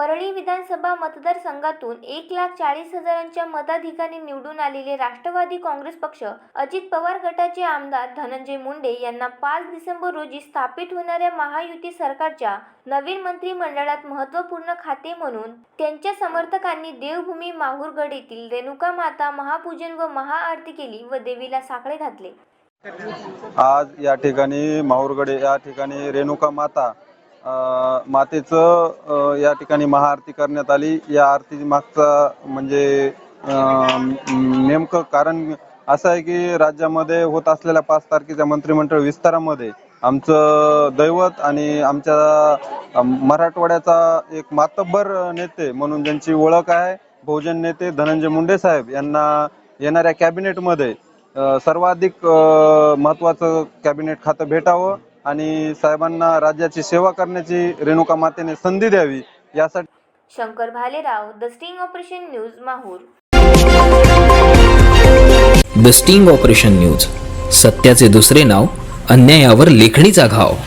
परळी विधानसभा मतदारसंघातून एक लाख चाळीस हजारांच्या मताधिकारी निवडून आलेले राष्ट्रवादी काँग्रेस पक्ष अजित पवार गटाचे आमदार धनंजय मुंडे यांना पाच डिसेंबर रोजी स्थापित होणाऱ्या महायुती सरकारच्या नवीन मंत्रिमंडळात महत्त्वपूर्ण खाते म्हणून त्यांच्या समर्थकांनी देवभूमी माहूरगड येथील रेणुका माता महापूजन व महाआरती केली व देवीला साखळे घातले. आज या ठिकाणी माहूरगड या ठिकाणी रेणुका माता मातेचं या ठिकाणी महाआरती करण्यात आली. या आरती मागचा म्हणजे नेमकं कारण असं आहे की राज्यामध्ये होत असलेल्या पाच तारखेच्या मंत्रिमंडळ विस्तारामध्ये आमचं दैवत आणि आमच्या मराठवाड्याचा एक मातब्बर नेते म्हणून ज्यांची ओळख आहे बहुजन नेते धनंजय मुंडे साहेब यांना येणाऱ्या कॅबिनेटमध्ये सर्वाधिक महत्वाचं महत्त्वाचं कॅबिनेट खातं भेटावं. आणि साहेबांना राज्याची सेवा करण्याची रेणुका मातेने संधी द्यावी यासाठी Shankar Bhalerao the sting operation news Mahur. The sting operation news सत्याचे दुसरे नाव अन्यायावर लेखणीचा घाव.